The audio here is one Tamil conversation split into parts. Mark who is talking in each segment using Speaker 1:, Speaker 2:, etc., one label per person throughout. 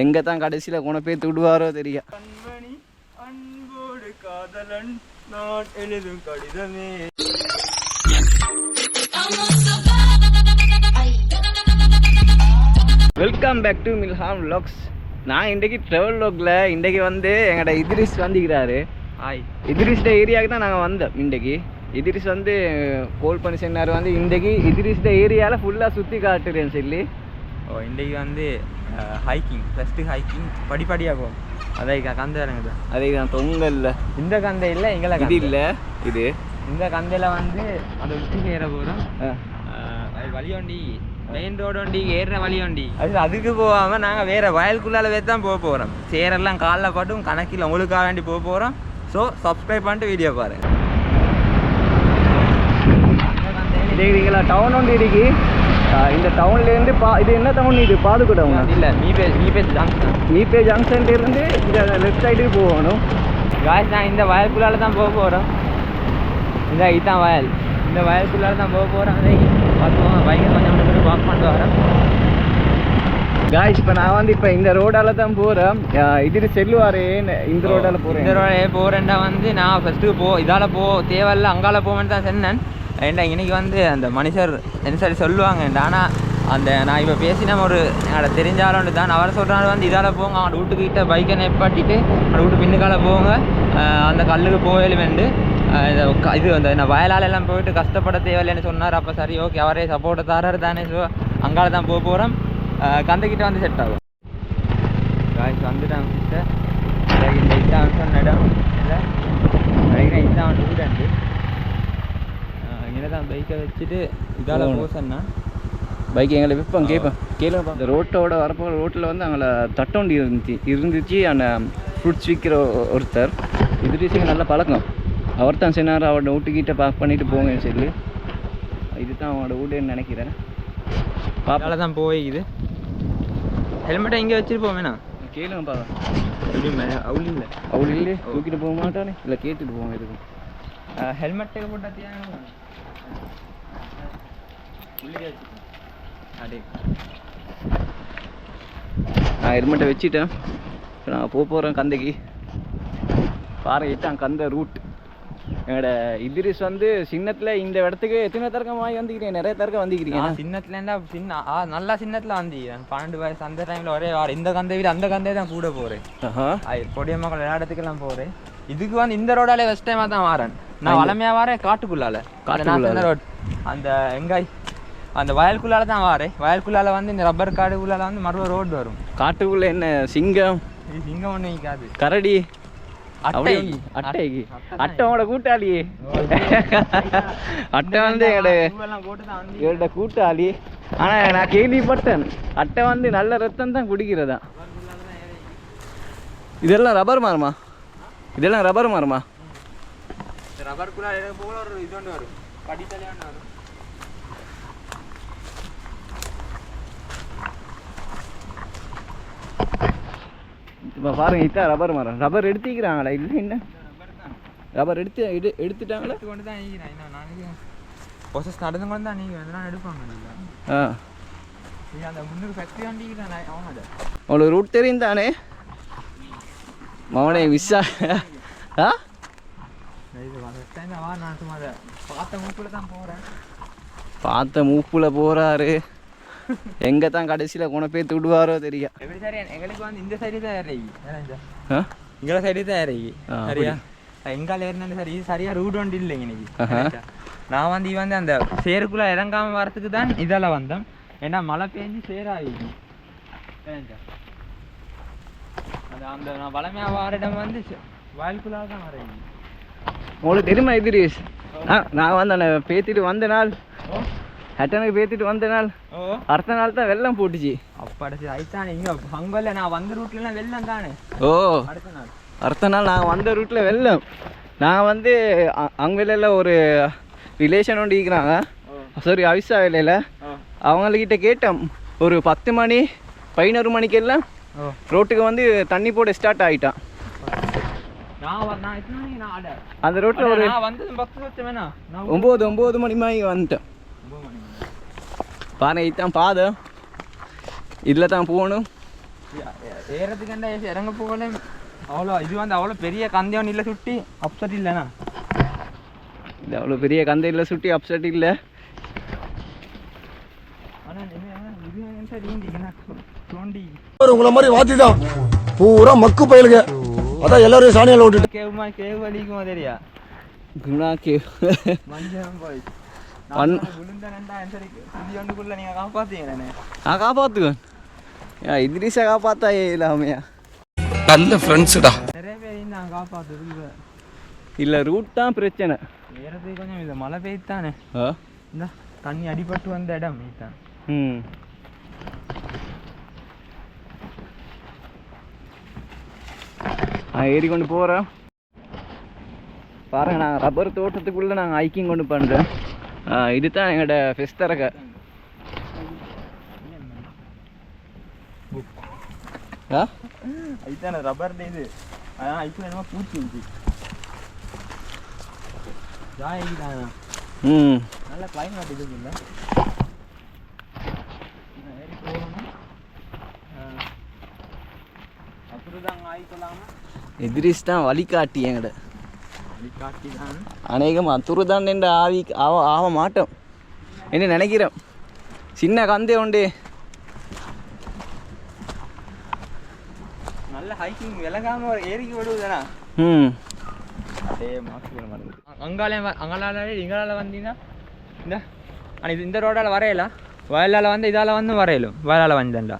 Speaker 1: எங்கே தான் கடைசியில் கொண்டு போய் விடுவாரோ தெரியும்
Speaker 2: கண்மணி அன்போடு காதலன் நான் எழுதும் கடிதமே.
Speaker 1: வெல்கம் பேக் டு மில்ஹாம் vlogs. நான் இன்றைக்கி ட்ரெவல் வ்ளாகில் இன்றைக்கி வந்து எங்களோட இத்ரிஸ் வந்துக்கிறாரு
Speaker 2: ஹாய்
Speaker 1: இத்ரிஸ்ட ஏரியாவுக்கு தான் நாங்கள் வந்தோம் இன்றைக்கி. இத்ரிஸ் வந்து கோல் பண்ணி சொன்னார் வந்து இன்றைக்கி இத்ரிஸ்ட ஏரியாவில் ஃபுல்லாக சுற்றி காட்டுறேன்னு சொல்லி.
Speaker 2: ஓ இன்றைக்கு வந்து ஹைக்கிங் ஃபஸ்ட்டு ஹைக்கிங் படிப்படியாக போகும் அதை கந்த இறங்குது.
Speaker 1: அதே தான் தொங்கல்ல
Speaker 2: இந்த கந்தை இல்லை எங்களை
Speaker 1: இது இல்லை இது.
Speaker 2: இந்த கந்தையில் வந்து அந்த உச்சி ஏற போகிறோம். அது வழி வண்டி மெயின் ரோடு வண்டி ஏறுற வழி வண்டி அது அதுக்கு போகாமல் நாங்கள் வேறு வயலுக்குள்ளால வேறு தான் போக போகிறோம் சேரெல்லாம் காலில் பாட்டும் கணக்கில் உங்களுக்காக வேண்டி போக போகிறோம் ஸோ சப்ஸ்கிரைப் பண்ணிட்டு வீடியோ பாருங்க.
Speaker 1: இதுங்களா டவுன் ஒன்று இருக்கு. இந்த டவுன்லேருந்து பா இது என்ன டவுன் இது? பாதுக்கு டவுன்
Speaker 2: இல்லை மீபே மீபே ஜங்ஷன்
Speaker 1: நீப்பே ஜங்ஷன்லேருந்து இந்த லெஃப்ட் சைடுக்கு போகணும்.
Speaker 2: காய்ஸ் நான் இந்த வயலுக்குள்ளால தான் போக போகிறோம் இந்த இதுதான் வயல். இந்த வயலுக்குள்ளால தான் போக போகிறோம் அதை பார்த்துவோம் பைக்கை கொஞ்சம் கொஞ்சம் வாக் பண்ணிட்டு வரேன்
Speaker 1: காய்ஸ் இப்போ நான் வந்து இப்போ இந்த ரோடால தான் போகிறேன் இது செல்லுவாரே இந்த ரோடால
Speaker 2: இந்த
Speaker 1: போகிறேன்
Speaker 2: ரோடே போகிறேன்டா வந்து நான் ஃபஸ்ட்டு போ இதால் போ தேவையில்ல அங்கால போவேன்னு தான் சொன்னேன். ஏன்டா இன்றைக்கி வந்து அந்த மனுஷர் என்ன சரி சொல்லுவாங்கண்டா ஆனால் அந்த நான் இப்போ பேசின ஒரு என்னோட தெரிஞ்சாலும் தான். அவரை சொல்கிறாரு வந்து இதால் போங்க. அவன் வீட்டுக்கு கிட்ட பைக்கை நெப்பாட்டிட்டு அவன் வீட்டு பின்னுக்கால போங்க. அந்த கல்லுக்கு போகலும் வேண்டு இது அந்த நான் வயலால் எல்லாம் போயிட்டு கஷ்டப்பட தேவையில்லைன்னு சொன்னார். அப்போ சரி ஓகே அவரே சப்போர்ட்டை தராரு தானே. ஸோ அங்கால தான் போக போகிறோம் கந்தக்கிட்ட வந்து செட் ஆகும். காய்ஸ் வந்துட்டாங்க சிஸ்டர் இந்த இதான் சொன்ன இடம். இல்லை நினைக்கிறேன் இதான் வந்து வீடாண்டு இங்கே தான் பைக்கை வச்சுட்டு இதால்
Speaker 1: போகணும்.
Speaker 2: போக
Speaker 1: பைக் எங்களை விற்போம் கேட்பேன் கேளுப்பா இந்த ரோட்டோட வரப்போ ரோட்டில் வந்து அங்கே தட்டோண்டி இருந்துச்சு இருந்துச்சு அந்த ஃப்ரூட்ஸ் விற்கிற ஒருத்தர். இது நல்ல பழக்கம். அவர் தான் சொன்னார் அவரோட வீட்டுக்கிட்ட பார்க் பண்ணிட்டு போங்கன்னு சொல்லி. இதுதான் அவனோட வீடுன்னு நினைக்கிறேன். பாப்பா
Speaker 2: இதால் தான் போய்க்குது. ஹெல்மெட்டை இங்கே வச்சுருப்போம் வேணா
Speaker 1: கேளுங்கப்பா.
Speaker 2: அவ்வளோ இல்லை
Speaker 1: அவள் இல்லையே தூக்கிட்டு போக மாட்டானே? இல்லை கேட்டுட்டு போவோம் எதுக்கும்.
Speaker 2: ஹெல்மெட்டை போட்டால்
Speaker 1: நான் ஹெல்மெட்டை வச்சுட்டேன். இப்போ நான் போக போகிறேன் கந்தைக்கு. பாருங்க இதான் கந்த ரூட் என்னோட இதிரிஸ் வந்து சின்னத்தில் இந்த இடத்துக்கு எத்தனை தரக்கம் வாங்கி வந்துக்கிறீங்க நிறைய தரக்கம் வந்துக்கிறீங்க
Speaker 2: நான் சின்னத்துலேருந்தா சின்ன ஆ நல்லா சின்னத்தில் வந்து பன்னெண்டு வயசு அந்த டைமில் ஒரே வாரம். இந்த கந்தை விட அந்த கந்தை தான் கூட போகிறேன் பொடிய மக்கள் விளையாடத்துக்கெல்லாம் போகிறேன் இதுக்கு வந்து இந்த ரோடாலே ஃபஸ்ட் டைமாக தான் வரேன். நான் வளமையா வரேன் காட்டுக்குள்ளால.
Speaker 1: காட்டுக்குள்ளால.
Speaker 2: அந்த எங்காய்? அந்த வயலுக்குள்ளால தான் வரேன். வயலுக்குள்ளால வந்து இந்த ரப்பர் காடுக்குள்ளால வந்து மறுபடியும் ரோடு வரும்.
Speaker 1: காட்டுக்குள்ள என்ன சிங்கம்?
Speaker 2: இங்கே ஒன்றும் நிற்காது
Speaker 1: கரடி? கூட்டாளி. அட்டை வந்து என்னோட கூட்டாளி. ஆனால் நான் கேள்விப்பட்டேன். அட்டை வந்து நல்ல ரத்தம் தான் குடிக்கிறதா. இதெல்லாம் ரப்பர் மரமா இதெல்லாம் ரப்பர் மரமா
Speaker 2: இந்த ரப்பருக்குள்ளால போல ஒரு இது ஒன்று வரும் படித்தலே ஒன்று வரும்
Speaker 1: இப்போ பாருங்க இதான் ரப்பர் மரம் ரப்பர் எடுத்துக்கிறாங்களா இல்லை என்ன ரப்பர் எடுத்து எடு எடுத்துட்டாங்களா
Speaker 2: எடுத்து கொண்டு தான் நீக்கிறேன் இன்னும் நாளைக்கு ப்ரொசஸ் நடந்து கொண்டு தான் நீங்கள் வந்து எடுப்பாங்க நல்லா
Speaker 1: ஆ
Speaker 2: அந்த முன்னுக்கு ஃபேக்ட்ரி வண்டிக்கிறேன் அவன் அதை
Speaker 1: உங்களுக்கு ரூட் தெரியும் தானே மவனே மிஸ்ஸா ஆ
Speaker 2: இது ஃபஸ்ட் டைம் வா நான் சும்மா அதை பார்த்த மூப்பில்
Speaker 1: போறாரு. எங்க தான் கடைசியில் கொண்டு போய்
Speaker 2: எப்படி சரி எங்களுக்கு வந்து இந்த சைடு தான்
Speaker 1: ஆ?
Speaker 2: இங்கே சைடு தான்
Speaker 1: ஆ,
Speaker 2: சரியா? எங்கால ஏறினாலும் சரி இது சரியா ரூட் ஒன்று இல்லைங்க இன்னைக்கு. நான் வந்து வந்து அந்த சேருக்குள்ள இறங்காம வரதுக்கு தான் இதால வந்தேன். ஏன்னா மழை பெஞ்சு சேராகிடுச்சு அந்த அந்த நான் வளமையா வார இடம் வந்து வயலுக்குள்ளால தான் வரேன்
Speaker 1: உங்களுக்கு தெரியுமா எதிரிஸ் ஆ நான் வந்து அந்த பேத்திட்டு வந்த நாள். ஹட்டனுக்கு பேத்திட்டு வந்த நாள். அடுத்த நாள் தான் வெள்ளம் போட்டுச்சு.
Speaker 2: அப்பாடச்சு ஐத்தானே இங்க அங்கல்ல நான் வந்த ரூட்லாம் வெள்ளம் தானே?
Speaker 1: ஓ.
Speaker 2: அடுத்த நாள்.
Speaker 1: அடுத்த நாள் நான் வந்த ரூட்டில் வெள்ளம். நான் வந்து அங்கே ஒரு ரிலேஷன் ஒன்று இருக்கிறாங்க. சாரி அவிசா வேலையில் அவங்கக்கிட்ட கேட்டோம் ஒரு பத்து மணி பதினோரு மணிக்கெல்லாம் ரோட்டுக்கு வந்து தண்ணி போட ஸ்டார்ட் ஆகிட்டான்
Speaker 2: நான் வ- நான் எத்தனை மணிக்கு நான் ஆட
Speaker 1: அந்த ரோட்டில் ஒரு ஒம்பது ஒம்பது மணி மாதிரி வந்துட்டேன்
Speaker 2: ஒன்பது
Speaker 1: பாருங்க இதுதான் பாதை இதில் தான் போகணும்
Speaker 2: ஏறதுக்கு இறங்க போகல அவ்வளோ இது வந்து அவ்வளோ பெரிய கந்தையம் இல்லை சுட்டி அப்செட் இல்லைண்ணா
Speaker 1: இது அவ்வளோ பெரிய கந்தையில் சுட்டி அப்செட் இல்லை
Speaker 2: தோண்டி
Speaker 3: உங்களை மாதிரி வாத்தி தான் பூரா மக்கு பயலுங்க அதான் எல்லாரையும் சாணியால விட்டுட்டு.
Speaker 2: கேவுமா கேவு வலிக்குமா தெரியா?
Speaker 1: குணா கே
Speaker 2: மஞ்சள் போய்.
Speaker 1: நான் காப்பாற்றுவேன் ஏன் இத்ரிஸை காப்பாற்றா இல்லாமையா?
Speaker 3: நல்ல ஃப்ரெண்ட்ஸ்டா
Speaker 2: நிறைய பேர் நான் காப்பாற்றுறது
Speaker 1: இல்லை ரூட் தான் பிரச்சனை.
Speaker 2: ஏறதுக்கு கொஞ்சம் இது மழை பெய்தானே?
Speaker 1: ஆ?
Speaker 2: இந்த தண்ணி அடிபட்டு வந்த இடம் இதுதான்
Speaker 1: ம். நான் ஏறி கொண்டு போகிறேன் பாருங்க நாங்கள் ரப்பர் தோட்டத்துக்குள்ளே நாங்கள் ஹைக்கிங் கொண்டு பண்ணுறோம் இதுதான் எங்களோட ஃபெஸ்டரக ஆ?
Speaker 2: இதுதானே ரப்பர் இது. அதான் என்னமோ பூச்சி இருந்துச்சு.
Speaker 1: ம்.
Speaker 2: நல்ல கிளைமேட் இது இல்லை ஏறி போகணும் அப்புறம் தான் ஆயிக்கலாமா
Speaker 1: எதிரிஸ் தான் வழிகாட்டி எங்கட.
Speaker 2: வழிகாட்டி தான்
Speaker 1: அநேகமாக துருதான் என்ற ஆவி ஆவ ஆக மாட்டோம் என்ன நினைக்கிறேன் சின்ன கந்தே உண்டு.
Speaker 2: நல்ல ஹைக்கிங் விலகாம ஏறிக்கு விடுவதுதானா?
Speaker 1: ம்.
Speaker 2: அப்படியே மாஸ்க் மறந்து அங்காலே அங்கால இங்கால வந்தீங்கன்னா இந்த ஆனால் இது இந்த ரோடால் வரையல? வயலால் வந்து இதால் வந்து வரையலும். வயலால் வந்தேன்டா.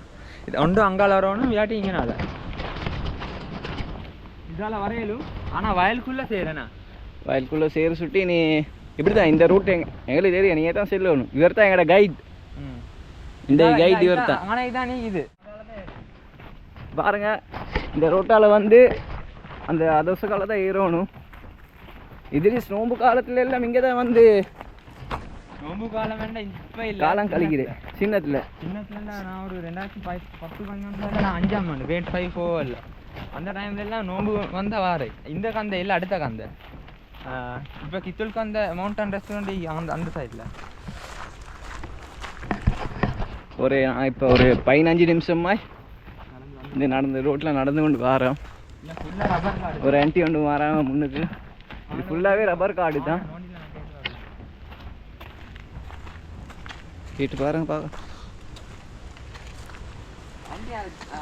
Speaker 2: இது ஒன்றும் அங்கால வரணும் இல்லாட்டி இங்கனால. இதால் வரையலும் ஆனால் வயலுக்குள்ளே செய்கிறேண்ணா
Speaker 1: வயலுக்குள்ளே சேர சுட்டி நீ இப்படி தான் இந்த ரூட் எங்க எங்களுக்கு தெரியும் நீ தான் செல்லணும் இவர் தான் எங்களோட கைட் இந்த கைட் இவர் தான்
Speaker 2: ஆனால் இதான் நீ இது.
Speaker 1: பாருங்க இந்த ரோட்டால் வந்து அந்த அதோச காலம் தான் ஏறணும் இதில் நோம்பு காலத்துல எல்லாம் இங்கே தான் வந்து
Speaker 2: நோம்பு காலம் வேண்டாம் இப்போ இல்லை.
Speaker 1: காலம் கழிக்கிறேன் சின்னத்தில்.
Speaker 2: சின்னத்துல. நான் ஒரு ரெண்டாயிரத்தி பத்து நான் அஞ்சாம் ஆண்டு வேட் ஃபைவ் ஃபோர் இல்லை. அந்த டைம்ல எல்லாம் நோம்பு வந்த வாரு இந்த கந்தை இல்லை அடுத்த கந்தை. இப்போ கித்துல் கந்த மவுண்டன் ரெஸ்டாரண்ட் அந்த அந்த சைடில்
Speaker 1: ஒரு இப்போ ஒரு பதினஞ்சு நிமிஷமா இந்த நடந்த ரோட்டில் நடந்து கொண்டு
Speaker 2: காடு
Speaker 1: ஒரு ஆன்ட்டி கொண்டு வரேன் முன்னுக்கு. இது ஃபுல்லாகவே ரப்பர் காடு தான்.
Speaker 2: கேட்டு
Speaker 1: பாருங்க பார்க்க
Speaker 2: ஆ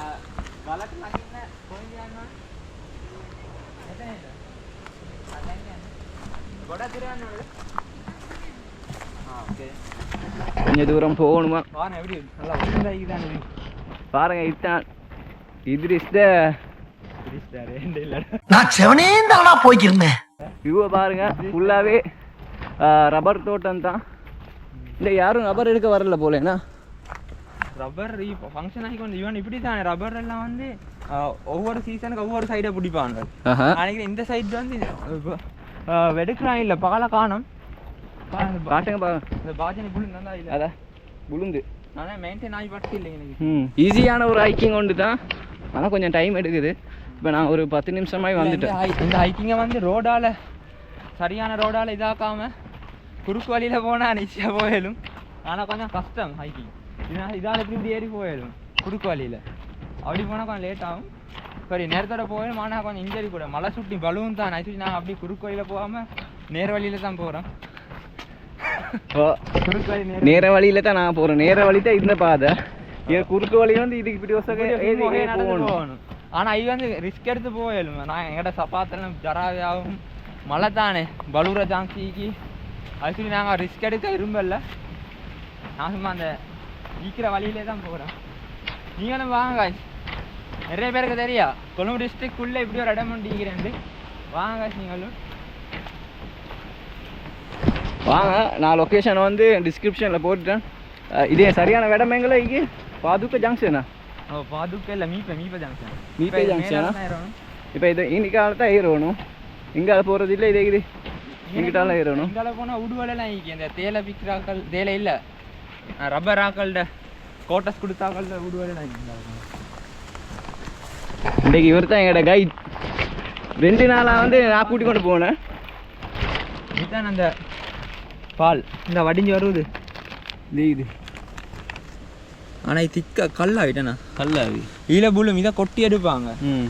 Speaker 2: ஓகே
Speaker 1: கொஞ்சம் தூரம் போகணுமா?
Speaker 2: பாருங்க எப்படி? நல்லா
Speaker 1: பாருங்க இதுதான். இத்ரிஸ் த
Speaker 2: பிடிச்சிட்டாரு இல்லை
Speaker 3: நான் செவனே தானா போய்க்கிருந்தேன்.
Speaker 1: வியூவை பாருங்க ஃபுல்லாகவே ரப்பர் தோட்டம் தான். இல்லை யாரும் ரப்பர் எடுக்க வரல போலேண்ணா.
Speaker 2: ரப்பர் இப்போ ஃபங்க்ஷன் ஆகி கொண்டு இவன் இப்படி தான் ரப்பர் எல்லாம் வந்து ஒவ்வொரு சீசனுக்கு ஒவ்வொரு சைடை பிடிப்பாங்க. அன்னைக்கு இந்த சைடு வந்து வெடுக்கிறான் இல்லை பாலை காணும்.
Speaker 1: பாருங்க
Speaker 2: இந்த பாஜனை நல்லா இல்லை.
Speaker 1: அதான் புழுந்து.
Speaker 2: ஆனால் மெயின்டைன் ஆகி பட்டு இல்லை எனக்கு
Speaker 1: ஈஸியான ஒரு ஹைக்கிங் ஒன்று தான். ஆனால் கொஞ்சம் டைம் எடுக்குது. இப்போ நான் ஒரு பத்து நிமிஷமாய் வந்துட்டேன்
Speaker 2: இந்த ஹைக்கிங்கை வந்து ரோடால சரியான ரோடால இதாக்காம குறுக்கு வழியில போனா நிச்சயம் போயிடும். ஆனா கொஞ்சம் கஷ்டம் ஹைக்கிங் இதனால இதால இப்படி இப்படி ஏறி போயிடும். குறுக்கு வழியில. அப்படி போனா கொஞ்சம் லேட் ஆகும். சரி நேரத்தோட போயிடும் ஆனா கொஞ்சம் இன்ஜரி கூட. மலை சுட்டி பலூன் தான். நைட்டு நாங்கள் அப்படி குறுக்கு வழியில போகாம நேர் வழியில தான் வழி நேர்
Speaker 1: வழியில தான் நான் போகிறேன் நேர வழி தான் இந்த பாதை. இது குறுக்கு வழி வந்து இதுக்கு இப்படி
Speaker 2: நடந்து
Speaker 1: போகணும்.
Speaker 2: ஆனா இது வந்து ரிஸ்க் எடுத்து போயிடும் நான் எங்கட சப்பாத்தெல்லாம் ஜராவாகும் மழை தானே. பலூர ஜான்சிக்கு அது சொல்லி நாங்கள் ரிஸ்க் எடுக்க விரும்பல. நான் சும்மா அந்த ஈக்கிற வழியிலே தான் போகிறேன் நீங்களும் வாங்க guys. நிறைய பேருக்கு தெரியா கொழும்பு டிஸ்ட்ரிக்ட்குள்ளே இப்படி ஒரு இடம் உண்டு ஈக்கிறேன் வாங்க guys நீங்களும்.
Speaker 1: வாங்க நான் லொக்கேஷன் வந்து டிஸ்கிரிப்ஷனில் போட்டுட்டேன். இதே சரியான இடம் எங்களை இங்கே? பாதுக்க ஜங்ஷனா
Speaker 2: ஓ பாதுக்க இல்லை மீப்ப மீப்ப ஜங்ஷன்
Speaker 1: மீப்ப ஆ? இப்போ இது இன்னைக்கால தான் ஏறணும். இங்கே போகிறது இல்லை இதே இது இங்கிட்டால ஏறணும்.
Speaker 2: இங்கால போனால் உடுவலைலாம் இந்த தேயிலை விற்கிறாக்கள் தேயிலை இல்லை. ரப்பர் ஆக்கள்ட. கோட்டஸ் கொடுத்தாக்கள்ட உடுவலைலாம் ஈக்கி
Speaker 1: இன்றைக்கு இவர் தான் எங்களோட கைட் ரெண்டு நாளாக வந்து நான் கூட்டி கொண்டு போனேன்.
Speaker 2: இதுதான் அந்த பால். இந்த வடிஞ்சு வருது.
Speaker 1: இது இது
Speaker 2: ஆனால் இது திக்க கல்லாயிட்டேண்ணா
Speaker 1: கல்லாவி
Speaker 2: ஈல புல்லும் இதை கொட்டி எடுப்பாங்க.
Speaker 1: ம்.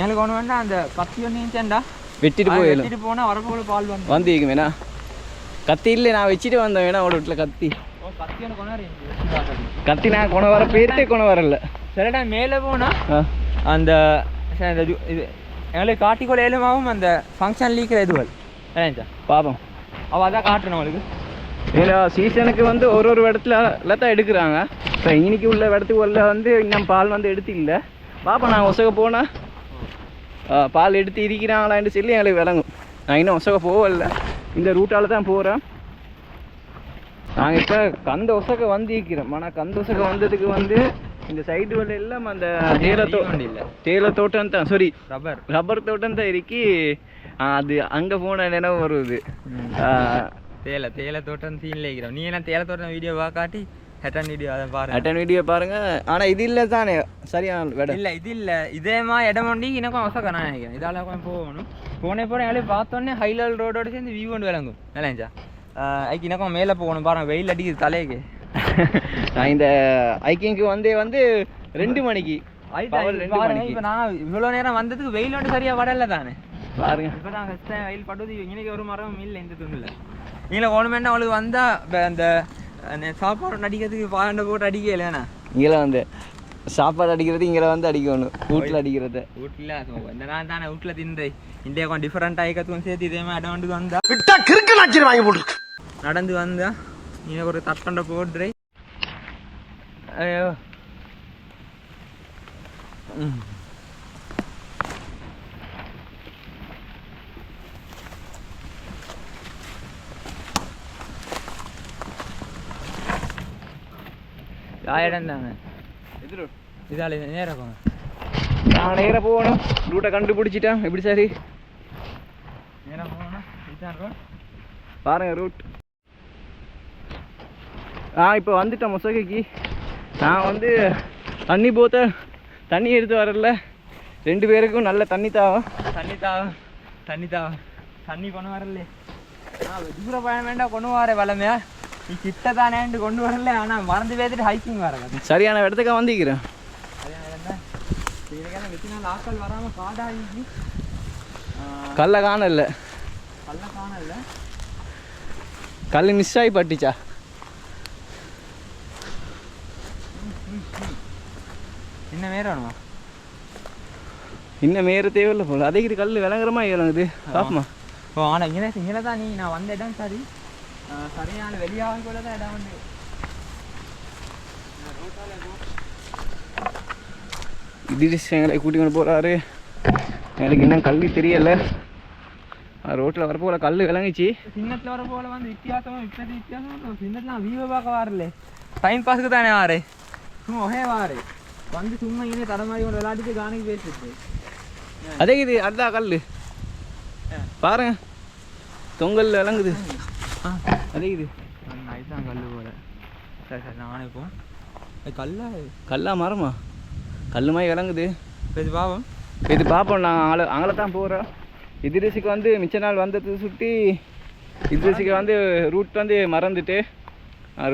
Speaker 2: எனக்கு ஒன்று வேண்டாம் அந்த கத்தி ஒன்று இருந்துச்சேன்டா
Speaker 1: வெட்டிட்டு போயிடலாம்.
Speaker 2: வெட்டிட்டு போனால் வரப்போல பால் வந்து.
Speaker 1: வந்து வேணா கத்தி இல்லை நான் வச்சுட்டு வந்தேன். வேணா அவட வீட்டில் கத்தி.
Speaker 2: ஓ கத்தி
Speaker 1: நான் கொண்டு வர போயிட்டே கொண்டு வரல.
Speaker 2: சில டைம் மேலே போனால் அந்த இது- எங்களுக்கு காட்டிக்கொள்ள ஏழுமாவும் அந்த ஃபங்க்ஷன் லீக்கிற இதுவல் ஏன்ச்சா
Speaker 1: பாப்போம்.
Speaker 2: அவள் அதான் காட்டணும் அவளுக்கு.
Speaker 1: ஏன்னா சீசனுக்கு வந்து ஒரு ஒரு இடத்துல எல்லாம் தான் எடுக்கிறாங்க. இப்போ இன்னைக்கு உள்ள இடத்துக்கு உள்ள வந்து இன்னும் பால் வந்து எடுத்து இல்லை. பாப்பா நான் ஒசக போனால் பால் எடுத்து இருக்கிறாங்களான்னு சொல்லி எங்களுக்கு விளங்கும். நான் இன்னும் ஒசக போகல. இந்த ரூட்டால் தான் போகிறேன் நாங்கள் இப்போ கந்த ஒசக வந்து இருக்கிறோம் ஆனால் கந்த ஒசக வந்ததுக்கு வந்து இந்த சைடு வழில எல்லாம் அந்த தேயிலை தோ
Speaker 2: வண்டி இல்லை
Speaker 1: தேயிலை தோட்டம் தான். சாரி
Speaker 2: ரப்பர்
Speaker 1: ரப்பர் தோட்டம் தான் இருக்கி. ஆ, அது அங்கே போன நினைவு வருது.
Speaker 2: தேயிலை தேயிலை தோட்டம் சீனில் இருக்கிறோம். நீ என்ன தேயிலை தோட்டம் வீடியோ காட்டி? ஹெட்டன் வீடியோ அதை பாரு
Speaker 1: அட்டன் வீடியோ பாருங்க. ஆனா இது இல்ல தானே. சரியான விட.
Speaker 2: இல்லை இது இல்லை. இதேமா இடம் ஒண்டி எனக்கும் அவசரம் நான் நினைக்கிறேன். இதால கொஞ்சம் போகணும். போனே போன எங்களுக்கு பார்த்தோன்னே ஹைலல் ரோடோட சேர்ந்து வியூ ஒன்று விளங்கும். இல்லைஞ்சா அதுக்கு எனக்கும் மேலே போகணும். பாருங்க வெயில் அடிக்குது தலைக்கு.
Speaker 1: நான் இந்த ஐக்கிங்க்கு வந்தே வந்து ரெண்டு மணிக்கு.
Speaker 2: பாருங்க இப்போ நான் இவ்வளோ நேரம் வந்ததுக்கு வெயில் ஒன்று சரியாக வரல தானே?
Speaker 1: பாருங்க.
Speaker 2: இப்போ தான் ஃபஸ்ட் வெயில் படுவது இன்னைக்கு ஒரு மரம் இல்லை இந்த துணில். நீங்கள ஒன்றுமேண்டா அவளுக்கு வந்தால் அந்த சாப்பாடு அடிக்கிறதுக்கு பாண்ட போட்டு அடிக்க இல்லைண்ணா
Speaker 1: இங்கே வந்து சாப்பாடு அடிக்கிறது இங்கே வந்து அடிக்கணும். வீட்டில் அடிக்கிறத.
Speaker 2: வீட்டில் இந்த நான் தானே வீட்டில் தின்று இந்தியா கொஞ்சம் டிஃப்ரெண்ட் ஆகிக்கத்துக்கும் சேர்த்து இதே மாதிரி இடம் வந்து வந்தா.
Speaker 3: விட்டா கிறுக்கு நாச்சிரி வாங்கி போட்டுருக்கு.
Speaker 2: நடந்து வந்தா நீ ஒரு தட்டண்ட போடுறே. ஐயோ. ம். இடம் தாங்க இதால நேரம் போங்க.
Speaker 1: நான் நேராக போகணும். ரூட்டை கண்டுபிடிச்சிட்டேன். எப்படி சரி?
Speaker 2: நேரம் போகணும் இதுதான் road.
Speaker 1: பாருங்க ரூட் ஆ இப்போ வந்துட்டேன் முசகைக்கு. நான் வந்து தண்ணி போத்த தண்ணி எடுத்து வரல. ரெண்டு பேருக்கும் நல்ல தண்ணி தாவும்
Speaker 2: தண்ணி தாவம் தண்ணி தாவம் தண்ணி கொண்டு வரல நான் தூர பயணம் வேண்டாம் கொண்டு வர வளமையா. நீ கிட்ட தானேன்ட்டு கொண்டு வரல ஆனால் மறந்து பேத்துட்டு ஹைக்கிங் வரங்க
Speaker 1: சரியான இடத்துக்கு வந்திக்கிறேன்
Speaker 2: ஆக்கள் வராமல் காடாகி
Speaker 1: கல்லை காணல.
Speaker 2: கல்ல காணல.
Speaker 1: கல் மிஸ் ஆகி பட்டுச்சா?
Speaker 2: இன்னும் வேற வேணுமா
Speaker 1: இன்னும் மேற தேவையில்லை போல. அதே இது கல் விளங்குறமா விளங்குது. பாப்பமா.
Speaker 2: ஓ ஆனால் இங்கே இங்கே தான் நீ நான் வந்த இடம் சரி. சரியான வெளியாக கூட தான் இடம் வந்து
Speaker 1: திடீர் எங்களை கூட்டி கொண்டு போகிறாரு எனக்கு இன்னும் கல்வி தெரியலை ரோட்டில் வரப்போல கல் விளங்குச்சு
Speaker 2: சின்னத்தில் வர போல வந்து வித்தியாசமாக இப்போது வித்தியாசம் சின்னத்தில் வியூவை பார்க்க வரல டைம் பாஸுக்கு தானே வாரு சும்மா ஒரே வாரு வந்து சும்மா இங்கே தட மாதிரி கொண்டு விளையாடிட்டு காணிக்கு பேசிட்டு
Speaker 1: அதே இது அதான் கல் பாருங்க தொங்கல் விளங்குது அதே இது.
Speaker 2: நைட்டான் கல் போல. சரி சரி நானே இப்போ கல்லா
Speaker 1: கல்லா மரமா கல் மாதிரி விளங்குது.
Speaker 2: பேசி பாவம்
Speaker 1: இது பார்ப்போம் நான் ஆளு அங்கே தான் போகிறோம் இதிரிசிக்கு வந்து மிச்ச நாள் வந்தது சுட்டி இதிரிசிக்கு வந்து ரூட் வந்து மறந்துட்டு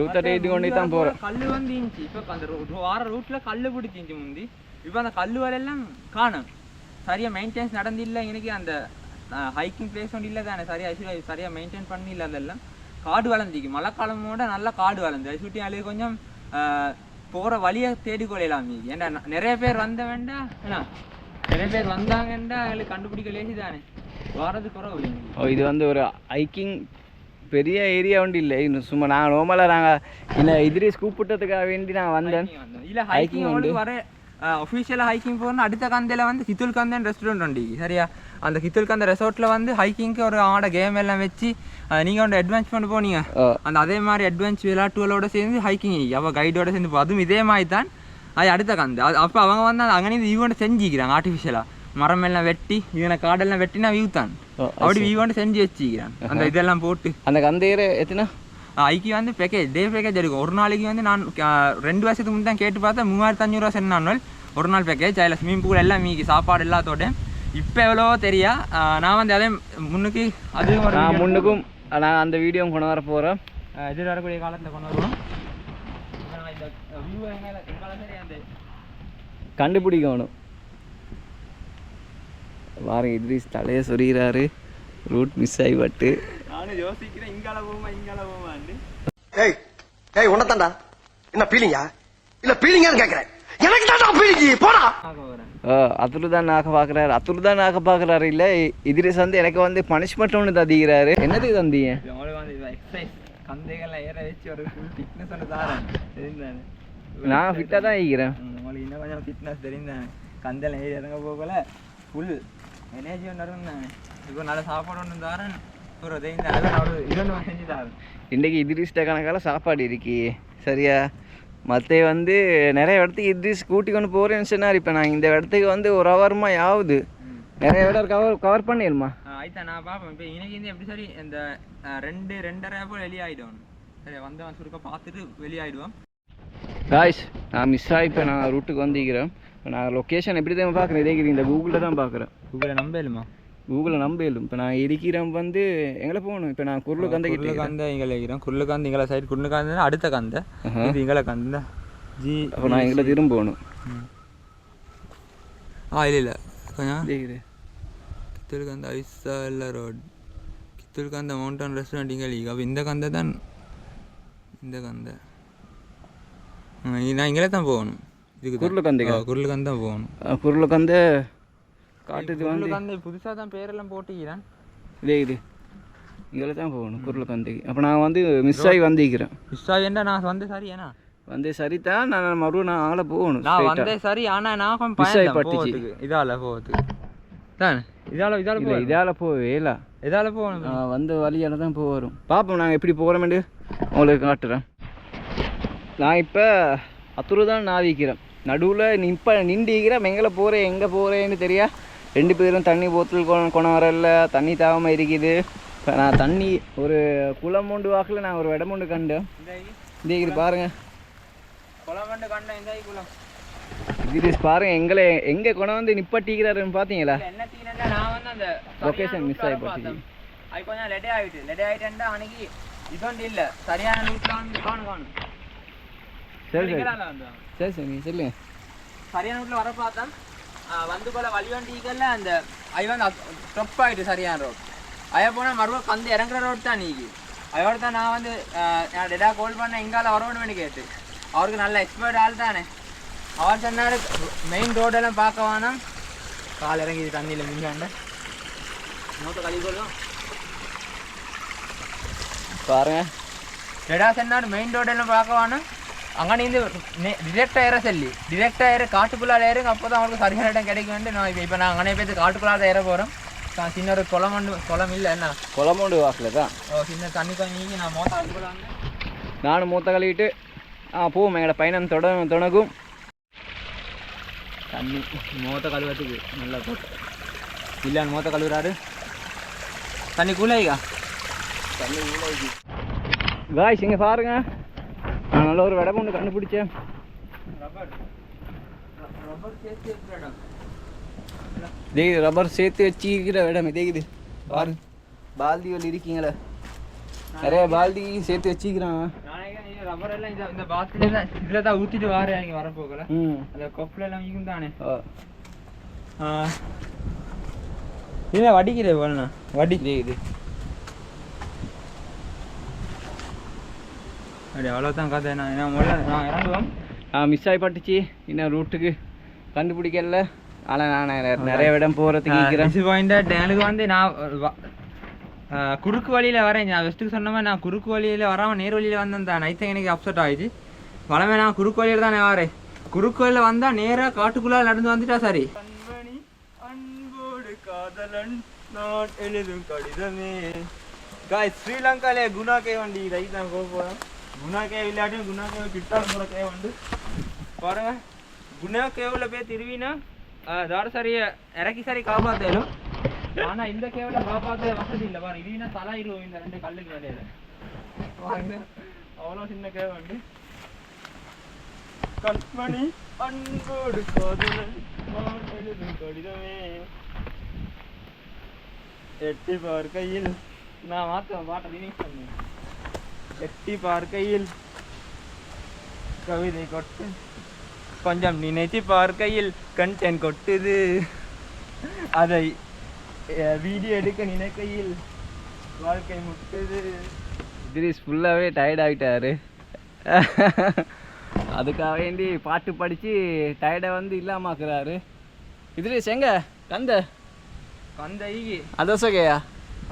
Speaker 1: ரூட்டை எழுதி கொண்டு தான் போகிறேன்
Speaker 2: கல் வந்து இருந்துச்சு இப்போ அந்த வார ரூட்ல கல் பிடிச்சிருந்துச்சு முந்தி. இப்போ அந்த கல் வரையெல்லாம் காணும். சரியா மெயின்டெனன்ஸ் நடந்தில்லை எனக்கு அந்த ஹைக்கிங் பிளேஸ் ஒன்றும் இல்லை தானே சரியாக ஐஸ்வர்யா சரியாக மெயின்டைன் பண்ணி இல்லை அதெல்லாம். காடு வளர்ந்துக்கு மழை காலமோட நல்லா காடு வளர்ந்து. ஐஸ்வட்டி அது கொஞ்சம் போகிற வழியை தேடிக்கொள்ளலாம் ஏன்னா நிறைய பேர் வந்த வேண்டாம் என்ன நிறைய பேர் வந்தாங்கன்னா அவங்களுக்கு கண்டுபிடிக்க லேசி தானே. வரது குறவு
Speaker 1: இது வந்து ஒரு ஹைக்கிங் பெரிய ஏரியா ஒன்று இல்லை. இன்னும் சும்மா நான் நோமலாக நாங்கள் இல்லை இதிரிஸ் கூப்பிட்டதுக்காக வேண்டி நான் வந்தேன்.
Speaker 2: இல்லை ஹைக்கிங் வர அஃபிஷியலாக ஹைக்கிங் போகணும் அடுத்த கந்தையில் வந்து சித்துல் கந்தன் ரெஸ்டாரண்ட் உண்டு சரியா? அந்த கித்துல் கந்த ரெசார்ட்டில் வந்து ஹைக்கிங்க்கு ஒரு ஆட கேம் எல்லாம் வச்சு நீங்கள் வந்து அட்வான்ஸ் பண்ணி போனீங்க. அந்த அதே மாதிரி அட்வான்ஸ் விளையாட்டுகளோட சேர்ந்து ஹைக்கிங் அவள் கைடோட சேர்ந்து போ. அதுவும் இதே மாதிரி தான். அது அடுத்த கந்து. அது அப்போ அவங்க வந்து அந்த அங்கே ஈவெண்ட் செஞ்சுக்கிறாங்க ஆர்டிஃபிஷியலாக மரம் எல்லாம் வெட்டி இவனை காடெல்லாம் வெட்டினா வியூ தான். அப்படி ஈவெண்ட் செஞ்சு வச்சுக்கிறான். அந்த இதெல்லாம் போட்டு.
Speaker 1: அந்த கந்தையர் எத்தனை?
Speaker 2: ஐக்கு வந்து பேக்கேஜ் டே பேக்கேஜ் எடுக்கும். ஒரு நாளைக்கு வந்து நான் ரெண்டு வருஷத்துக்கு முன்னாடி தான் கேட்டு பார்த்தேன். மூவாயிரத்து அஞ்சூறுவா சென்னான் ஒரு நாள் பேக்கேஜ் அதில் ஸ்விம்மிங் பூல் எல்லாம் மீக்கி சாப்பாடு எல்லாத்தோட இப்போ எவ்வளவோ தெரியா? நான் வந்து அதே முன்னுக்கு அதுவும் ஒரு
Speaker 1: நான்
Speaker 2: video
Speaker 1: முன்னுக்கும் நான் அந்த வீடியோ கொண்டு வர போகிறேன்
Speaker 2: எதிர் வரக்கூடிய காலத்தில் கொண்டு வருவோம்.
Speaker 1: கண்டுபிடிக்கணும். பாருங்க இத்ரிஸ் தலையை சொரிகிறாரு ரூட் மிஸ் ஆகி பட்டு
Speaker 2: நானும் யோசிக்கிறேன் இங்கால போமா இங்கால போமான்னு
Speaker 3: ஏய் ஏய் உன்னதான்டா என்ன பீலிங்கா இல்ல பீலிங்கான்னு கேக்குறேன். எனக்கு தான்டா பீலிங்கி போடா.
Speaker 2: பார்க்க போகிறேன்
Speaker 1: அத்துரு தான் நாக்க பார்க்குறாரு. அத்துரு தான் நாக்க பார்க்குறாரு இல்லை? இதிரேஸ் வந்து எனக்கு வந்து பனிஷ்மெண்ட் ஒன்று தந்திக்கிறாரு. என்னது தந்தீங்க?
Speaker 2: கந்தைகள்லாம் ஏற வச்சு ஒரு ஃபுல் ஃபிட்னஸ் ஒன்று தாரேன்
Speaker 1: நான் ஃபிட்டாக தான் இருக்கிறேன்.
Speaker 2: உங்களுக்கு இன்னும் கொஞ்சம் ஃபிட்னஸ் தெரிந்தானே கந்தெல்லாம் ஏறி இறங்க போகல ஃபுல் எனர்ஜி ஒன்று இருந்தானே இப்போ நல்ல சாப்பாடு ஒன்று தாரேன் ஒரு தெரிந்தானே நான் ஒரு இது ஒன்று செஞ்சு தாரேன்
Speaker 1: இன்றைக்கி இத்ரிஸ்ட கணக்கால சாப்பாடு இருக்கி. சரியா? மற்ற வந்து நிறைய இடத்துக்கு இத்ரிஸ் கூட்டி கொண்டு போகிறேன்னு சொன்னார். இப்போ நான் இந்த இடத்துக்கு வந்து ஒரு ஹவர்மா ஆகுது நிறைய இடம் கவர் கவர் பண்ணிடுமா?
Speaker 2: ஆயிட்டா நான் பார்ப்பேன். இப்போ இன்னைக்கு வந்து எப்படி சரி இந்த ரெண்டு ரெண்டரை போல் வெளியாகிடுவோம் சரி வந்தவன் சுருக்க பார்த்துட்டு வெளியாகிடுவோம்
Speaker 1: காய்ஸ் நான் மிஸ் ஆகி இப்போ நான் ரூட்டுக்கு வந்திருக்கிறேன். இப்போ நான் லொக்கேஷன் எப்படி தான் பார்க்குறேன்? இதே இந்த கூகுளில் தான் பார்க்குறேன்.
Speaker 2: கூகுளை கூகுளை
Speaker 1: நம்ப இயலும் இப்போ நான் இடிக்கிறேன் வந்து எங்களை போகணும்? இப்போ நான் குருளு கந்தை கிட்ட
Speaker 2: கந்த எங்களை இருக்கிறேன். குருளு கந்தை எங்களை சைடு குருளு கந்தை அடுத்த கந்த. இது எங்களை கந்த. ஜி
Speaker 1: அப்போ நான் எங்களை திரும்ப போகணும்.
Speaker 2: ஆ இல்லை இல்லை. கொஞ்சம்.
Speaker 1: கித்தூர்
Speaker 2: கந்த ஐசால road. Kithur Kanda mountain restaurant இங்கே லீக் அப்போ இந்த கந்தை தான். இந்த கந்தை. நான் இங்கே தான் போகணும். இதுக்கு
Speaker 1: குருளு
Speaker 2: கந்தை குருளு கந்தை போகணும்.
Speaker 1: குருளு கந்தை காட்டுது வந்து.
Speaker 2: புதுசாக தான் பேரெல்லாம் போட்டிக்கிறேன்.
Speaker 1: இதே இது. இங்கே தான் போகணும் குருளுக்கந்தைக்கு அப்போ நான் வந்து மிஸ் ஆகி வந்திருக்கிறேன்
Speaker 2: மிஸ்ஸா என்ன நான் வந்து சரியாண்ணா
Speaker 1: வந்து சரிதான் நான் மறுபடியும் நான் ஆளை போகணும்
Speaker 2: நான். வந்தேன் சரி ஆனால் நான் கொஞ்சம்
Speaker 1: Miss ஆகி பட்டுச்சு.
Speaker 2: இதால போகிறதுக்கு தான்? இதால இதால
Speaker 1: இல்லை
Speaker 2: போ
Speaker 1: இதால் போவேலா
Speaker 2: இதால போகணும்.
Speaker 1: நான் வந்த வழியால் தான் போக வரும் பார்ப்போம் நாங்கள் எப்படி போகிறோமேண்டு உங்களுக்கு காட்டுறேன். நான் இப்போ அத்துரு தான் நாவிக்கிறேன். நடுவில் நிப்ப நின்றுக்கிறேன் எங்கே போகிறேன் எங்கே போகிறேன்னு தெரியா? ரெண்டு பேரும் தண்ணி போத்தல் கொண கொண வரல. தண்ணி தாவாமல் இருக்குது. இப்போ நான் தண்ணி ஒரு குளம் உண்டு வாக்கில் நான் ஒரு இடம் உண்டு கண்டேன். இது பாருங்க.
Speaker 2: குளம் வந்து கண்டேன். இந்த குளம்.
Speaker 1: இது பாருங்க எங்களை எங்கே கொண்டு வந்து நிப்பாட்டிக்கிறாருன்னு பார்த்தீங்களா
Speaker 2: என்ன தீனன்னா நான் வந்து அந்த
Speaker 1: Location
Speaker 2: சரியான
Speaker 1: miss
Speaker 2: route
Speaker 1: ஆகி போச்சு.
Speaker 2: அது கொஞ்சம் லெட் ஆயிட்டு லெட் ஆயிட்டேன்டா அன்னைக்கு. இது வந்து இல்ல சரியான ரூட்ல வந்து காணும் காணும்
Speaker 1: சரி. சரி சரி சரி சொல்லுங்க
Speaker 2: சரியான ரூட்ல வர பார்த்தேன். வந்து போல வழி அந்த அது வந்து ஸ்டொப் ஆயிட்டு சரியான ரோட் அய போனால் மறுபடியும் வந்து இறங்குற ரோட் தான் நீக்கு அதோட தான் நான் வந்து நான் டெடா கால் பண்ண எங்கால வரணும்னு கேட்டு. அவருக்கு நல்ல எக்ஸ்பர்ட் ஆள் தானே. அவர் சொன்னார் மெயின் ரோடெல்லாம் பார்க்க வேணாம். கால் இறங்கிது தண்ணியில் மிஞ்சாண்ட மூத்த கழுவி கொள்ளும்
Speaker 1: பாருங்க.
Speaker 2: டெடா சொன்னார் மெயின் ரோடெல்லாம் பார்க்க வேணும். அங்கே நீந்து டிரெக்டாக ஏற சொல்லி டிரெக்டாக ஏற காட்டுக்குள்ளால ஏறுங்க அப்போ தான் அவங்களுக்கு சரியான இடம் கிடைக்கும் நான் இப்போ இப்போ நான் அங்கே போய் காட்டுக்குள்ளால ஏற போகிறோம் நான் சின்ன ஒரு குளம் ஒன்று குளம் இல்லை என்ன
Speaker 1: குளமோண்டு வாக்கில் தான்
Speaker 2: ஓ சின்ன தண்ணி நீங்கி நான் மோத்த அடிக்கலான்னு
Speaker 1: நானும் மூத்த கழுவிட்டு ஆ போவோம் எங்களோட பயணம் தொட தொடங்கும்
Speaker 2: தண்ணி மோத்த கழுவத்துக்கு நல்லா போட்டு இல்லைன்னு மோத்த கழுவுறாரு தண்ணி கூலாயிக்கா
Speaker 1: காய்ஸ் இங்கே பாருங்க நல்ல ஒரு இடம் ஒன்று கண்டுபிடிச்சேன்.
Speaker 2: ரப்பர் ரப்பர் சேர்த்து இருக்கிற இடம்
Speaker 1: இது பாரு பால்திகள் இருக்கீங்களே. நிறைய பால்தி சேர்த்து வச்சிக்கிறான்
Speaker 2: ரப்பர் எல்லாம் இந்த பாத்துல தான் இதில் தான் ஊற்றிட்டு வாரேன் இங்கே வரப்போகல
Speaker 1: ம்.
Speaker 2: அந்த கொப்பில் எல்லாம் இருக்கும் தானே
Speaker 1: ஆ
Speaker 2: இல்லை வடிக்கிறே போலண்ணா வடி.
Speaker 1: இதே
Speaker 2: அப்படி அவ்வளோதான் கதை. நான் என்ன முதல்ல நான் இறங்குவோம்
Speaker 1: நான் மிஸ் ஆகி பட்டுச்சு. இன்னும் ரூட்டுக்கு கண்டுபிடிக்கல. ஆனால் நான் நிறைய- இடம் போகிறதுக்கு இருக்கிறேன்
Speaker 2: மிஸ் பாயிண்ட் எனக்கு வந்து நான் குறுக்கு வழியில் வரேன். நான் ஃபஸ்ட்டுக்கு சொன்ன மாதிரி நான் குறுக்கு வழியில் வராமல் நேர் வழியில் வந்தேன் தான் நைட்டு எனக்கு அப்செட் ஆயிடுச்சு. வளமே நான் குறுக்கு வழியில் தானே வரேன். குறுக்கு வழியில் வந்தால் நேராக காட்டுக்குள்ளே நடந்து வந்துட்டா சரி. அன்போடு காதலன் நான் எழுதும் கடிதமே. காய் ஸ்ரீலங்காலே குணா கே வண்டி ரைட் நான் போக போகிறேன் குணா கே இல்லாட்டியும் குணா கே கிட்டால் போகிற வந்து பாருங்க குணா கேவில் போய் திருவினா தாட இறக்கி சாரி காப்பாற்றலும் ஆனா இந்த கேவல காப்பாற்ற வசதி இல்லை. பாருங்க இதுனா தலாயிருவோம் இந்த ரெண்டு கல்லுக்கு இடையில பாருங்க அவ்வளோ சின்ன கேவ வந்து கண்மணி அன்போடு காதலன் கடிதமே. எட்டி பார்க்கையில் நான் மாத்த பாட்டை ரிலீஸ் பண்ணேன். எட்டி பார்க்கையில். கவிதை கொட்டு. கொஞ்சம் நினைச்சு பார்க்கையில் கண்டென்ட் கொட்டுது. அதை வீடியோ எடுக்க நினைக்கையில் வாழ்க்கை முட்டுது.
Speaker 1: இத்ரிஸ் ஃபுல்லாகவே டயர்ட் ஆகிட்டாரு அதுக்காக வேண்டி பாட்டு படித்து டயர்டை வந்து இல்லாமாக்குறாரு இத்ரிஸ் எங்க? கந்த
Speaker 2: வந்த ஈகி.
Speaker 1: அதோசகையா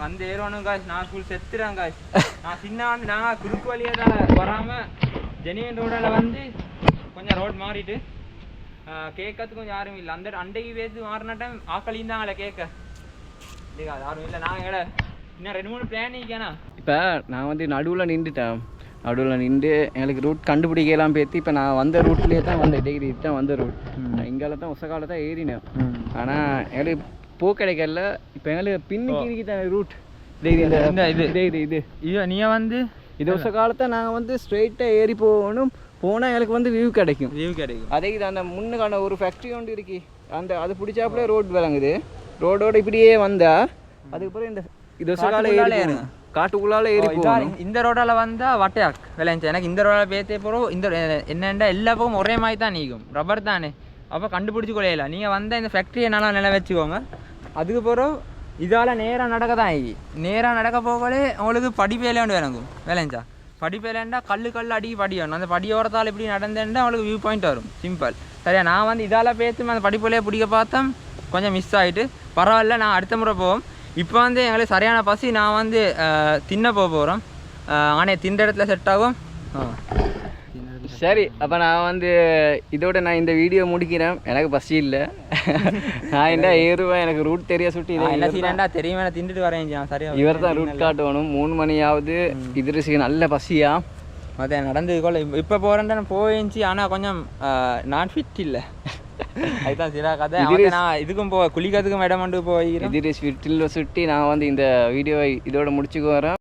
Speaker 2: வந்து ஏறணும் காய்ஸ் நான் ஸ்கூல் செத்துறேன் காய்ஸ் நான் சின்ன வந்து நான் குறுக்கு வழியே தான் வராமல் ஜெனிவன் ரோடில் வந்து கொஞ்சம் ரோட் மாறிட்டு கேட்கறதுக்கு கொஞ்சம் யாரும் இல்லை. அந்த அண்டைக்கு பேசி மாறின டைம் ஆக்களையும் தாங்களே கேட்க. யாரும் இல்லை. நான் எங்கட இன்னும் ரெண்டு மூணு பிளான் இருக்கேண்ணா
Speaker 1: இப்போ நான் வந்து நடுவில் நின்றுட்டேன். நடுவில் நின்று எங்களுக்கு ரூட் கண்டுபிடிக்கலாம் பேத்தி இப்போ நான் வந்த ரூட்லேயே தான் வந்தேன். டிகிரி தான் வந்த ரூட் இங்கால தான் தான் ஏறினேன். ஆனால் எங்களுக்கு போ கிடைக்கல இப்போ எங்களுக்கு பின்னுக்கு இருக்கு தான் ரூட் இது.
Speaker 2: இது.
Speaker 1: இது
Speaker 2: நீ வந்து?
Speaker 1: இது வருஷ காலத்தை நாங்கள் வந்து ஸ்ட்ரெயிட்டாக ஏறி போகணும். போனால் எங்களுக்கு வந்து வியூ கிடைக்கும்.
Speaker 2: வியூ கிடைக்கும்.
Speaker 1: அதே இது அந்த முன்னுக்கான ஒரு ஃபேக்ட்ரி ஒன்று இருக்கு. அந்த அது பிடிச்சாப்புல ரோடு விளங்குது. ரோடோட இப்படியே வந்தா அதுக்கப்புறம் இந்த இது வருஷ காலம்
Speaker 2: காட்டுக்குள்ளால
Speaker 1: ஏறி
Speaker 2: ஏறுங்க.
Speaker 1: போகணும். காட்டுக்குள்ளால ஏறி போகணும்.
Speaker 2: இந்த ரோடால வந்தா வட்டையாக் விளைஞ்சு எனக்கு இந்த ரோடால பேத்தே போகிறோம் இந்த என்னென்ன எல்லா பக்கம் ஒரே மாதிரி தான் நீக்கும் ரப்பர் தானே. அப்போ கண்டுபிடிச்சி கொள்ளையில நீங்கள் வந்த இந்த ஃபேக்ட்ரியை நல்லா நில வச்சுக்கோங்க. அதுக்கு பிறகு இதால் நேராக நடக்க தான் ஆகி. நேராக நடக்க போகலே உங்களுக்கு படிப்பேலேண்டு வேணுங்கும் விளைஞ்சா படிப்பேலேண்டா கல்லு கல் அடி படி வேணும். அந்த படியோரத்தால் இப்படி நடந்தேன்டா அவங்களுக்கு வியூ பாயிண்ட் வரும். சிம்பிள் சரியா? நான் வந்து இதால் பேசி அந்த படிப்புலேயே பிடிக்க பார்த்தேன். கொஞ்சம் மிஸ் ஆகிட்டு பரவாயில்ல நான் அடுத்த முறை போவோம். இப்போ வந்து எங்களுக்கு சரியான பசி. நான் வந்து தின்ன போக போகிறோம் ஆனால் தின்ற இடத்துல செட் ஆகும். ஆ.
Speaker 1: சரி அப்போ நான் வந்து இதோட நான் இந்த வீடியோ முடிக்கிறேன். எனக்கு பசி இல்லை. நான் என்ன ஏறுவேன்? எனக்கு ரூட் தெரிய சுட்டி?
Speaker 2: என்ன செய்யறேன்டா தெரியுமே நான் தின்னுட்டு வரேன் சரியா
Speaker 1: இவர் தான் ரூட் காட்டணும் மூணு மணியாவது இதுரிசிக்கு நல்ல பசியா?
Speaker 2: அதே நடந்தது கொள்ள இப்போ போகிறேன்டா நான் போயிடுச்சு ஆனால் கொஞ்சம் நான் ஃபிட் இல்லை. அதுதான் சிரா கதை. நான் இதுக்கும் போ குளிக்கிறதுக்கும் இடம் மட்டும் போயிருக்கேன்
Speaker 1: எதிரிஸ் வீட்டில் சுட்டி நான் வந்து இந்த வீடியோவை இதோட முடிச்சுக்கு வரேன்.